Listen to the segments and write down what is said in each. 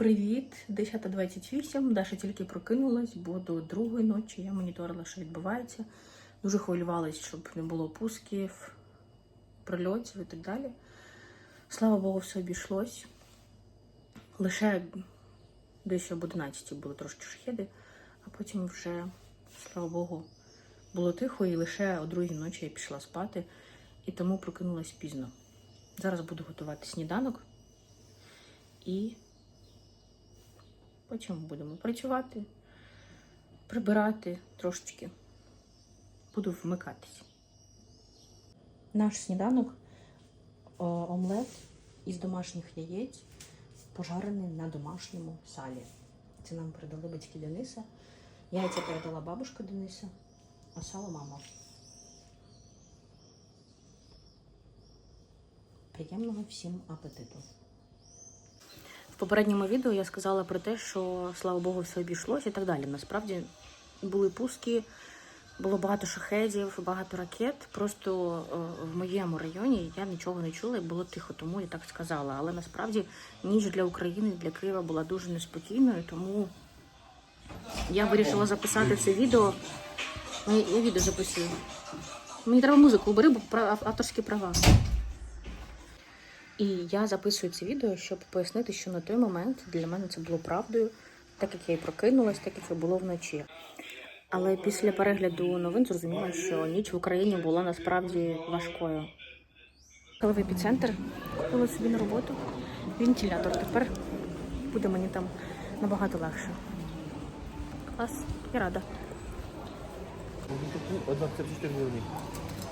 Привіт, 10.28. Даша тільки прокинулась, бо до другої ночі я моніторила, що відбувається. Дуже хвилювалась, щоб не було пусків, прильотів і так далі. Слава Богу, все обійшлось. Лише десь об 11 були трошки шахеди, а потім вже, слава Богу, було тихо, і лише о другій ночі я пішла спати, і тому прокинулась пізно. Зараз буду готувати сніданок і потім будемо працювати, прибирати трошечки. Буду вмикатись. Наш сніданок омлет із домашніх яєць, пожарений на домашньому салі. Це нам передали батьки Дениса. Яйця передала бабушка Дениса, а сало мама. Приємного всім апетиту. Попередньому відео я сказала про те, що слава Богу, все обійшлось і так далі. Насправді були пуски, було багато шахедів, багато ракет. Просто е, в моєму районі я нічого не чула і було тихо, тому я так сказала. Але насправді ніч для України, для Києва була дуже неспокійною, тому я вирішила записати це відео. Ну, Я відео записую. Мені треба музику убери, бо авторські права. І я записую це відео, щоб пояснити, що на той момент для мене це було правдою, так як я і прокинулась, так як і було вночі. Але після перегляду новин зрозуміла, що ніч в Україні була насправді важкою. Коли в епіцентр купила собі на роботу вентилятор. Тепер буде мені там набагато легше. Клас, я рада. Одна 54 гривні.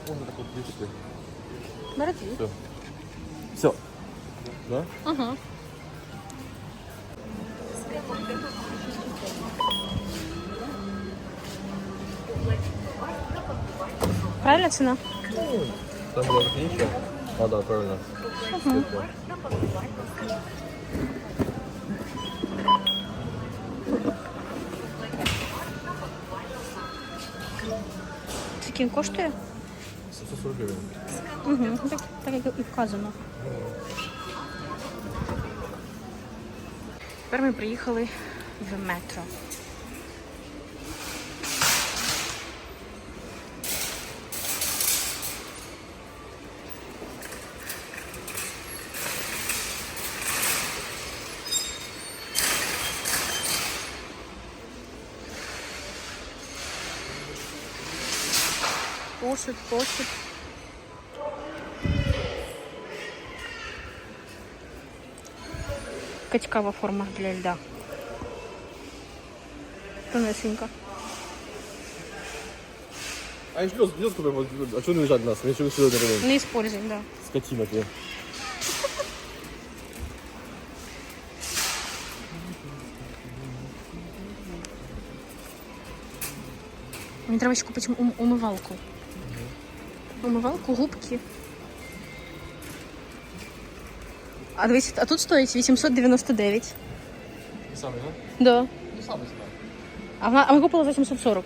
Можна таку дві Мереці. Все. Все. Да? Ага. Правильна ціна? Там була закінчення. А, да, правильно. Світло. Скільки коштує? 740 гривень. Угу. Так, так як і вказано. Тепер ми приїхали в метро. Посуд, посуд. Така цікава форма для льда. Тонесенька. А ждет, ждет, куда А что не лежать нас? Я еще сюда не ремонт. Не используем, да. Скотина ты. Мені треба ще купити ум- умивалку. Умивалку, губки. А дивіться, а тут стоїть 899. Самый, да? Да. Не самый самый. А, вона, а ми купили за 740.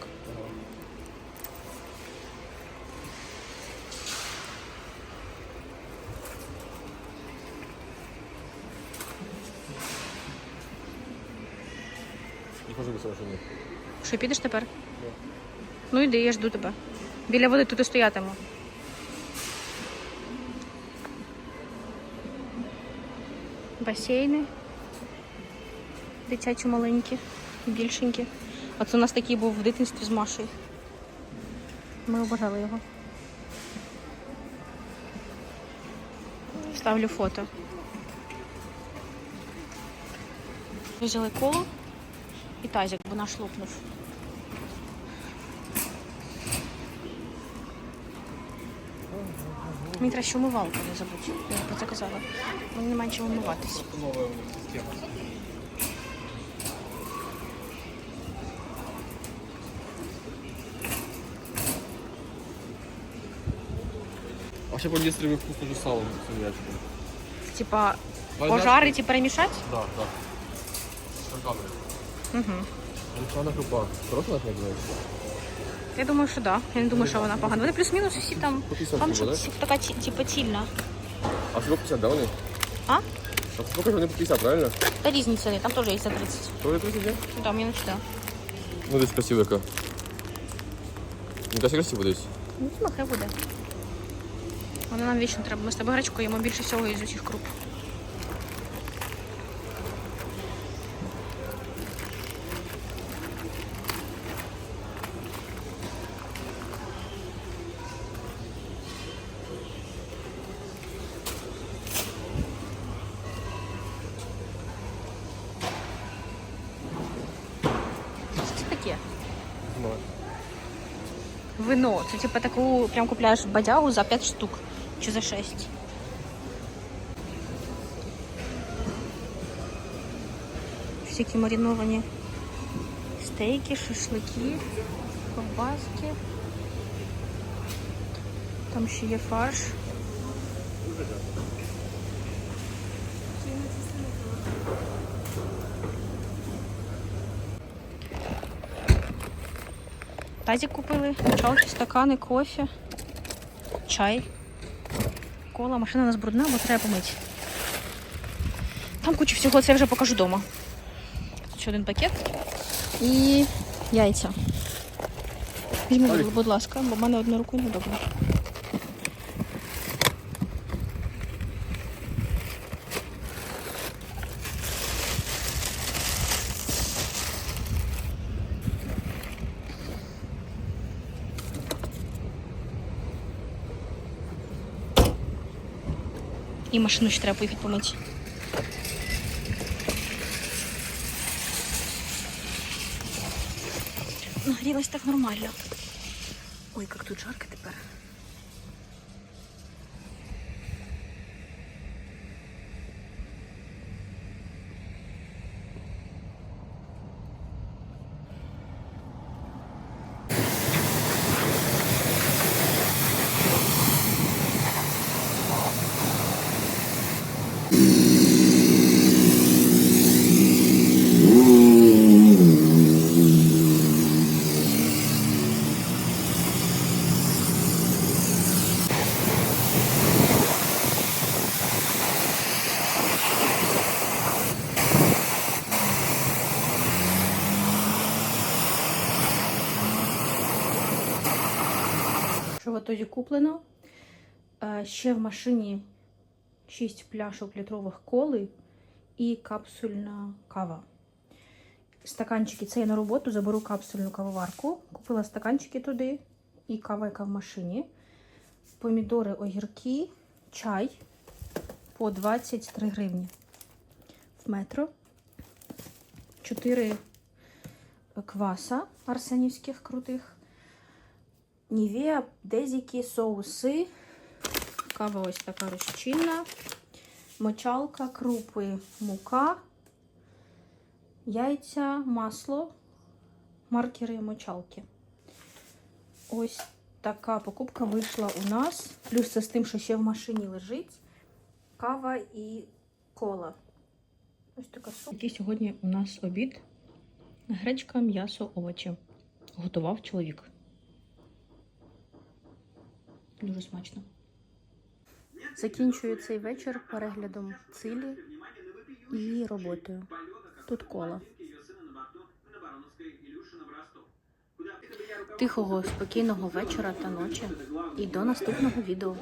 Не хожу без машины. Що, підеш тепер? Ну йди, я жду тебе. Біля води тут і стоятиму. Басейни. Дитячі маленькі, більшенькі. А це у нас такий був в дитинстві з Машею. Ми обожали його. Ставлю фото. Взяли коло і тазик, бо наш лопнув. Мені треба ще умивалку не забудь. Я про це казала. Мені немає чим умиватися. А ще вы вкусно же салом свинячку. Типа Возьмешь? пожарити і перемішати? Да, да. Угу. Гречана крупа. Хорошо так називається? Я думаю, що так. Да. Я не думаю, що вона погана. Вони плюс-мінус усі там. По 50 Там хіба, що да? така типа цільна. А всього 50, да, вони? А? А сколько же они по 50, правильно? Та різні ціни, там теж є за 30. Тоже 30, да? Я не читаю. Ну, десь красивая яка. Ну, десь красиво десь. Ну, нехай буде. Вона нам вічно треба. Ми з тобою гречку їмо більше всього із усіх круп. Вино. Це типу таку прям купляєш бадягу за 5 штук чи за 6. Всякі мариновані стейки, шашлики, ковбаски. Там ще є фарш. Тазик купили, чалки, стакани, кофе, чай, кола. Машина у нас брудна, бо треба помити. Там куча всього, це я вже покажу вдома. Тут ще один пакет і яйця. Візьми, будь ласка, бо в мене одною рукою недобре. І машину ще треба поїхати помити. Нагрілась так нормально. Ой, як тут жарко тепер. Що в ітоді куплено? Е, Ще в машині 6 пляшок літрових коли і капсульна кава. Стаканчики це я на роботу заберу капсульну кавоварку. Купила стаканчики туди і кава, яка в машині. Помідори, огірки, чай по 23 гривні в метро. 4 кваса арсенівських крутих. Нівея, дезіки, соуси, кава ось така розчинна, мочалка, крупи, мука, яйця, масло, маркери мочалки. Ось така покупка вийшла у нас. Плюс це з тим, що ще в машині лежить кава і кола. Ось така суп. Який сьогодні у нас обід. Гречка, м'ясо, овочі. Готував чоловік. Дуже смачно. Закінчую цей вечір переглядом цілі і роботою. Тут кола. Тихого, спокійного вечора та ночі. І до наступного відео.